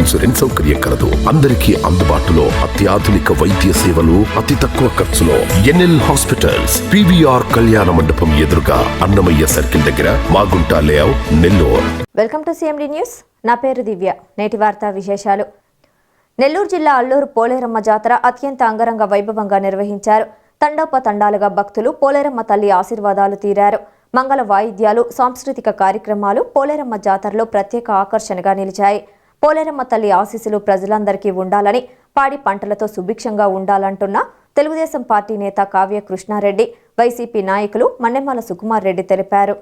Insurance సౌకర్యం కలదు. అందరికీ అందుబాటులో అత్యాధునిక వైద్య సేవలు అతి తక్కువ ఖర్చులో ఎన్ఎల్ హాస్పిటల్స్ పివిఆర్ కళ్యాణ మండపం ఎదురుగా అన్నమయ్య సర్కిల్ దగ్గర Magunta layout Nellore. Welcome to CMD news. నా పేరు దివ్య. నేటి వార్తా విశేషాలు. నెల్లూరు జిల్లా అల్లూరు పోలేరమ్మ జాతర అత్యంత అంగరంగ వైభవంగా నిర్వహించారు. తండోపతండాలుగా భక్తులు పోలేరమ్మ తల్లి ఆశీర్వాదాలు తీరారు. మంగళ వాయిద్యాలు సాంస్కృతిక కార్యక్రమాలు పోలేరమ్మ జాతరలో ప్రత్యేక ఆకర్షణగా నిలిచాయి. పోలేరమ్మ తల్లి ఆశీస్సులు ప్రజలందరికీ ఉండాలని పాడి పంటలతో సుభిక్షంగా ఉండాలంటున్న తెలుగుదేశం పార్టీ నేత కావ్య కృష్ణారెడ్డి వైసీపీ నాయకులు మన్నెమాల సుకుమార్ రెడ్డి తెలిపారు.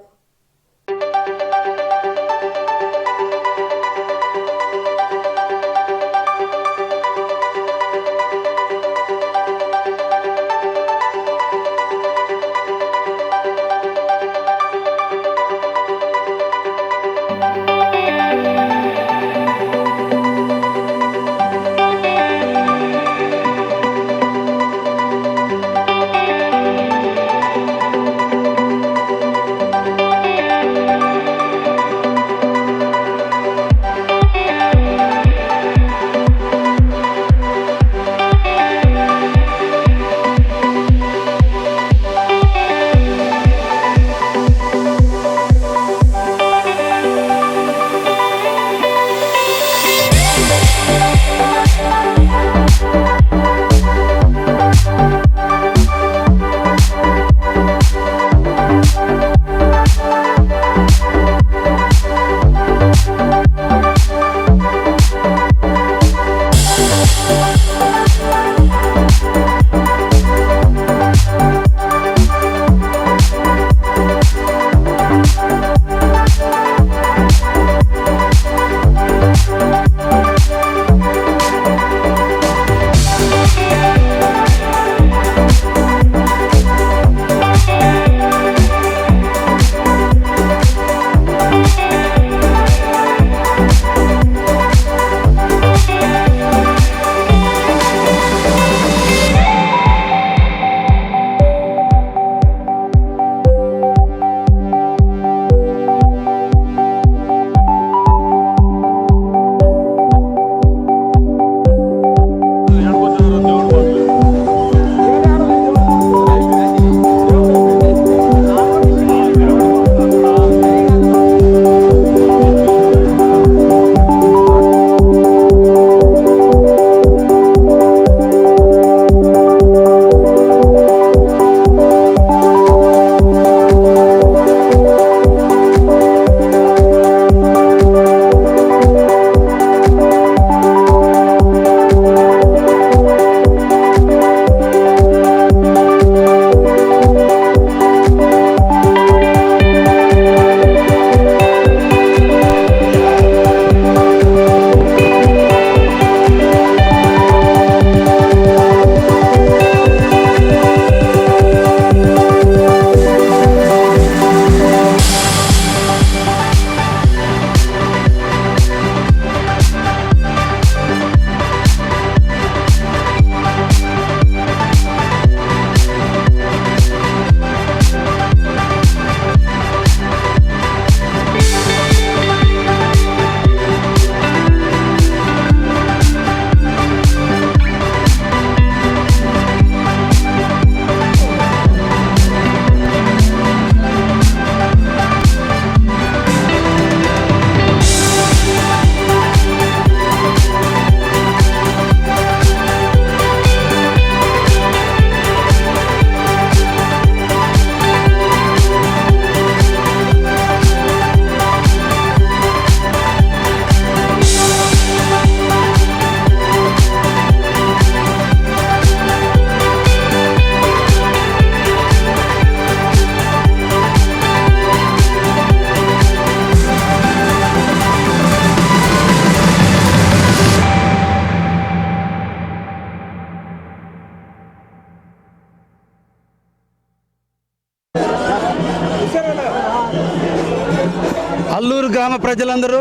గ్రామ ప్రజలందరూ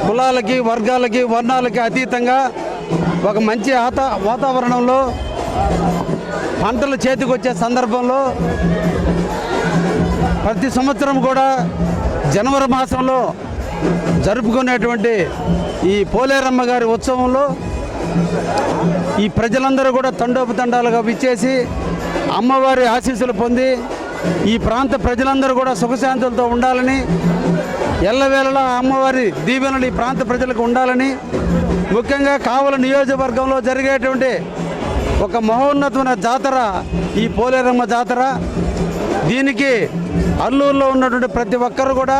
కులాలకి వర్గాలకి వర్ణాలకి అతీతంగా ఒక మంచి ఆత వాతావరణంలో పంటలు చేతికొచ్చే సందర్భంలో ప్రతి సంవత్సరం కూడా జనవరి మాసంలో జరుపుకునేటువంటి ఈ పోలేరమ్మ గారి ఉత్సవంలో ఈ ప్రజలందరూ కూడా తండోపతండాలుగా విచ్చేసి అమ్మవారి ఆశీస్సులు పొంది ఈ ప్రాంత ప్రజలందరూ కూడా సుఖశాంతులతో ఉండాలని ఎల్లవేళలా అమ్మవారి దీవెనలు ఈ ప్రాంత ప్రజలకు ఉండాలని ముఖ్యంగా కావల నియోజకవర్గంలో జరిగేటువంటి ఒక మహోన్నతమైన జాతర ఈ పోలేరమ్మ జాతర. దీనికి అల్లూరులో ఉన్నటువంటి ప్రతి ఒక్కరు కూడా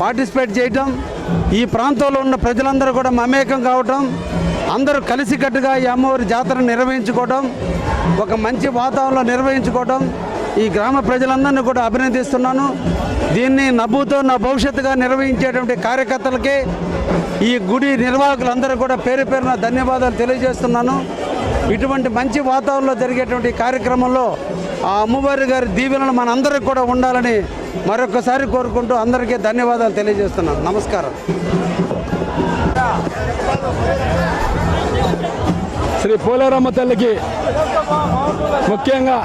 పార్టిసిపేట్ చేయటం ఈ ప్రాంతంలో ఉన్న ప్రజలందరూ కూడా మమేకం కావటం అందరూ కలిసికట్టుగా ఈ అమ్మవారి జాతరను నిర్వహించుకోవటం ఒక మంచి వాతావరణంలో నిర్వహించుకోవటం ఈ గ్రామ ప్రజలందరినీ కూడా అభినందిస్తున్నాను. దీన్ని నవ్వుతో నా భవిష్యత్తుగా నిర్వహించేటువంటి కార్యకర్తలకి ఈ గుడి నిర్వాహకులందరూ కూడా పేరు పేరున ధన్యవాదాలు తెలియజేస్తున్నాను. ఇటువంటి మంచి వాతావరణంలో జరిగేటువంటి కార్యక్రమంలో ఆ అమ్మవారి గారి దీవెనలు మనందరికి కూడా ఉండాలని మరొకసారి కోరుకుంటూ అందరికీ ధన్యవాదాలు తెలియజేస్తున్నాను. నమస్కారం. శ్రీ పోలేరమ్మ తల్లికి ముఖ్యంగా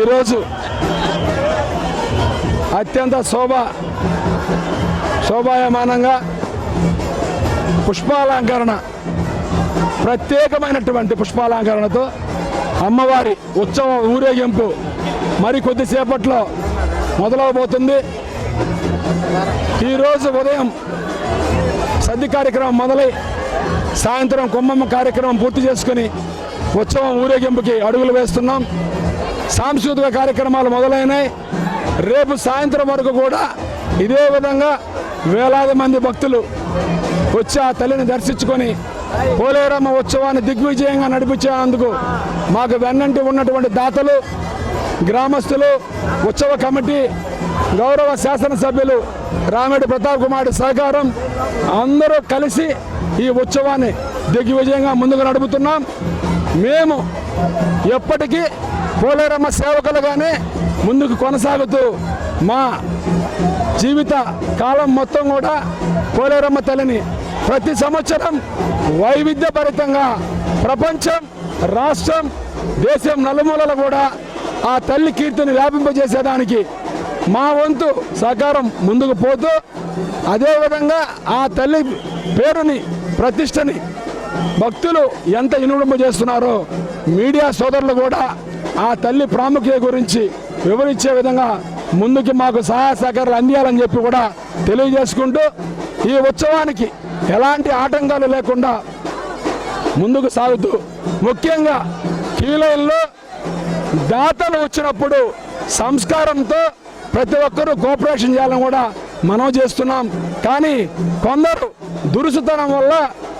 ఈరోజు అత్యంత శోభ శోభాయమానంగా పుష్పాలంకరణ ప్రత్యేకమైనటువంటి పుష్పాలంకరణతో అమ్మవారి ఉత్సవ ఊరేగింపు మరి కొద్దిసేపట్లో మొదలవబోతుంది. ఈరోజు ఉదయం సద్ది కార్యక్రమం మొదలై సాయంత్రం కుంభమ్మ కార్యక్రమం పూర్తి చేసుకుని ఉత్సవం ఊరేగింపుకి అడుగులు వేస్తున్నాం. సాంస్కృతిక కార్యక్రమాలు మొదలైనాయి. రేపు సాయంత్రం వరకు కూడా ఇదే విధంగా వేలాది మంది భక్తులు వచ్చి ఆ తల్లిని దర్శించుకొని పోలేరమ్మ ఉత్సవాన్ని దిగ్విజయంగా నడిపించేందుకు మాకు వెన్నంటి ఉన్నటువంటి దాతలు గ్రామస్తులు ఉత్సవ కమిటీ గౌరవ శాసనసభ్యులు రామిడి ప్రతాప్ కుమార్ సహకారం అందరూ కలిసి ఈ ఉత్సవాన్ని దిగ్విజయంగా ముందుకు నడుపుతున్నాం. మేము ఎప్పటికీ పోలేరమ్మ సేవకులుగానే ముందుకు కొనసాగుతూ మా జీవిత కాలం మొత్తం కూడా పోలేరమ్మ తల్లిని ప్రతి సంవత్సరం వైవిధ్యభరితంగా ప్రపంచం రాష్ట్రం దేశం నలుమూలలు కూడా ఆ తల్లి కీర్తిని వ్యాపింపజేసేదానికి మా వంతు సహకారం ముందుకు పోతూ అదేవిధంగా ఆ తల్లి పేరుని ప్రతిష్టని భక్తులు ఎంత ఇనుడింప చేస్తున్నారో మీడియా సోదరులు కూడా ఆ తల్లి ప్రాముఖ్యత గురించి వివరించే విధంగా ముందుకి మాకు సహాయ సహకారాలు అందియాలని చెప్పి కూడా తెలియజేసుకుంటూ ఈ ఉత్సవానికి ఎలాంటి ఆటంకాలు లేకుండా ముందుకు సాగుతూ ముఖ్యంగా కీలైన్లో దాతలు వచ్చినప్పుడు సంస్కారంతో ప్రతి ఒక్కరూ కోఆపరేషన్ చేయాలని కూడా మనం చేస్తున్నాం. కానీ కొందరు దురుసుతనం వల్ల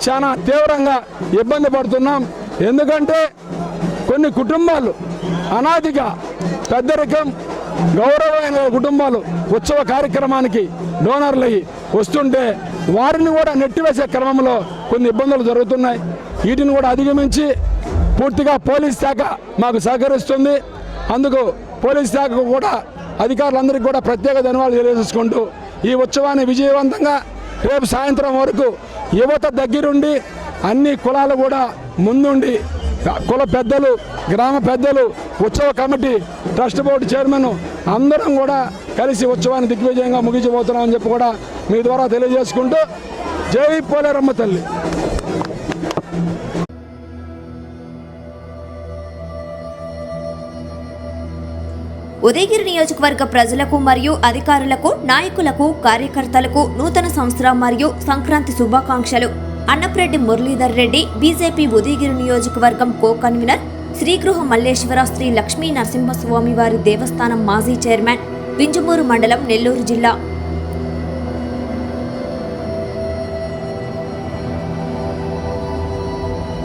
చాలా తీవ్రంగా ఇబ్బంది పడుతున్నాం. ఎందుకంటే కొన్ని కుటుంబాలు అనాదిగా పెద్దరికం గౌరవమైన కుటుంబాలు ఉత్సవ కార్యక్రమానికి డోనర్లు అయ్యి వస్తుంటే వారిని కూడా నెట్టివేసే క్రమంలో కొన్ని ఇబ్బందులు జరుగుతున్నాయి. వీటిని కూడా అధిగమించి పూర్తిగా పోలీస్ శాఖ మాకు సహకరిస్తుంది. అందుకు పోలీస్ శాఖకు కూడా అధికారులందరికీ కూడా ప్రత్యేక ధన్యవాదాలు తెలియజేసుకుంటూ ఈ ఉత్సవాన్ని విజయవంతంగా రేపు సాయంత్రం వరకు యువత దగ్గరుండి అన్ని కులాలు కూడా ముందుండి. కుల పెద్దలు గ్రామ పెద్దలు ఉత్సవ కమిటీ ట్రస్ట్ బోర్డు చైర్మన్ అందరం కూడా కలిసి ఉత్సవాన్ని దిగ్విజయంగా ముగించబోతున్నామని చెప్పి కూడా మీ ద్వారా తెలియజేసుకుంటూ జై పోలేరమ్మ తల్లి. ఉదయగిరి నియోజకవర్గ ప్రజలకు మరియు అధికారులకు నాయకులకు కార్యకర్తలకు నూతన సంవత్సరం మరియు సంక్రాంతి శుభాకాంక్షలు. అన్నప్రెడ్డి మురళీధర్ రెడ్డి బీజేపీ ఉదయగిరి నియోజకవర్గం కో కన్వీనర్ శ్రీగృహ మల్లేశ్వర శ్రీ లక్ష్మీ నరసింహస్వామి వారి దేవస్థానం మాజీ చైర్మన్ వింజమూరు మండలం నెల్లూరు జిల్లా.